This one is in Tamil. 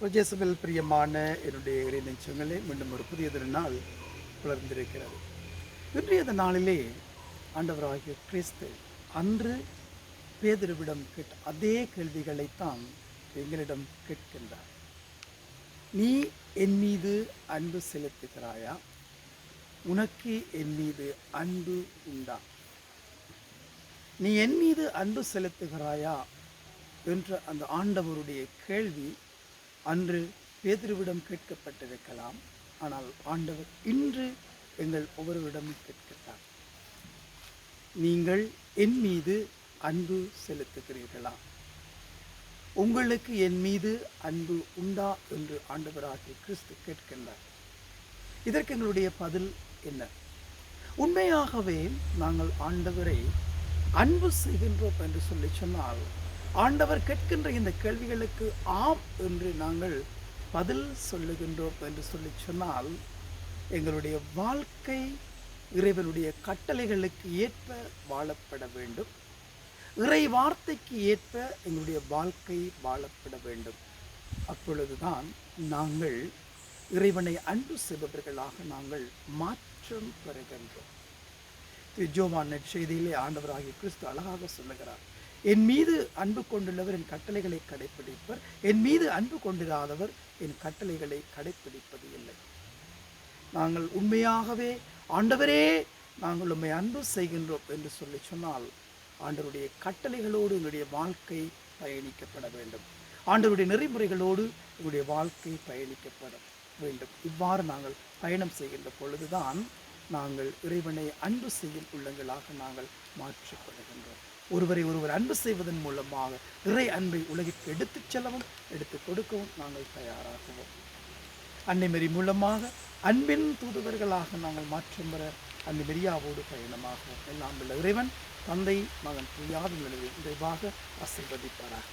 பிரஜேசபில் பிரியமான என்னுடைய இறை நெஞ்சங்களே மீண்டும் ஒரு புதியதொரு நாள் வளர்ந்திருக்கிறது இன்றைய நாளிலே ஆண்டவராகிய கிறிஸ்து அன்று பேதுருவிடம் கேட்ட அதே கேள்விகளைத்தான் எங்களிடம் கேட்கின்றார். நீ என் மீது அன்பு செலுத்துகிறாயா? உனக்கு என் மீது அன்பு உண்டா? நீ என் மீது அன்பு செலுத்துகிறாயா? என்ற அந்த ஆண்டவருடைய கேள்வி அன்று பேதிருவிடம் கேட்கப்பட்டிருக்கலாம். ஆனால் ஆண்டவர் இன்று எங்கள் ஒவ்வொருவரிடமும் கேட்கிறார். நீங்கள் என் மீது அன்பு செலுத்துகிறீர்களா? உங்களுக்கு என் மீது அன்பு உண்டா என்று ஆண்டவராகிய கிறிஸ்து கேட்கின்றார். இதற்கு எங்களுடைய பதில் என்ன? உண்மையாகவே நாங்கள் ஆண்டவரை அன்பு செய்கின்றோம் என்று சொல்லி சொன்னால் ஆண்டவர் கேட்கின்ற இந்த கேள்விகளுக்கு ஆம் என்று நாங்கள் பதில் சொல்லுகின்றோம் என்று சொல்லி சொன்னால் எங்களுடைய வாழ்க்கை இறைவனுடைய கட்டளைகளுக்கு ஏற்ப வாழப்பட வேண்டும். இறை வார்த்தைக்கு ஏற்ப எங்களுடைய வாழ்க்கை வாழப்பட வேண்டும். அப்பொழுதுதான் நாங்கள் இறைவனை அன்பு செய்பவர்களாக நாங்கள் மாற்றம் பெறுகின்றோம். திரு ஜோவான் நற்செய்தியிலே ஆண்டவராகிய கிறிஸ்து அழகாக சொல்லுகிறார். என் மீது அன்பு கொண்டுள்ளவர் என் கட்டளைகளை கடைப்பிடிப்பர். என் மீது அன்பு கொண்டிராதவர் என் கட்டளைகளை கடைப்பிடிப்பது இல்லை. நாங்கள் உண்மையாகவே ஆண்டவரே நாங்கள் உண்மை அன்பு செய்கின்றோம் என்று சொல்லி சொன்னால் ஆண்டவருடைய கட்டளைகளோடு எங்களுடைய வாழ்க்கை பயணிக்கப்பட வேண்டும். ஆண்டவருடைய நெறிமுறைகளோடு எங்களுடைய வாழ்க்கை பயணிக்கப்பட வேண்டும். இவ்வாறு நாங்கள் பயணம் செய்கின்ற பொழுதுதான் நாங்கள் இறைவனை அன்பு செய்யும் உள்ளங்களாக நாங்கள் மாற்றிக்கொள்கின்றோம். ஒருவரை ஒருவர் அன்பு செய்வதன் மூலமாக இறை அன்பை உலகிற்கு எடுத்துச் செல்லவும் எடுத்துக் கொடுக்கவும் நாங்கள் தயாராகுவோம். அன்னை மெரி மூலமாக அன்பின் தூதுவர்களாக நாங்கள் மாற்றம் பெற அன்னை மெரியாவோடு பயணமாகவும். எல்லாம் உள்ள இறைவன் தந்தை மகன் புரியாத நிலையை விரைவாக ஆசீர்வதிப்பாராக.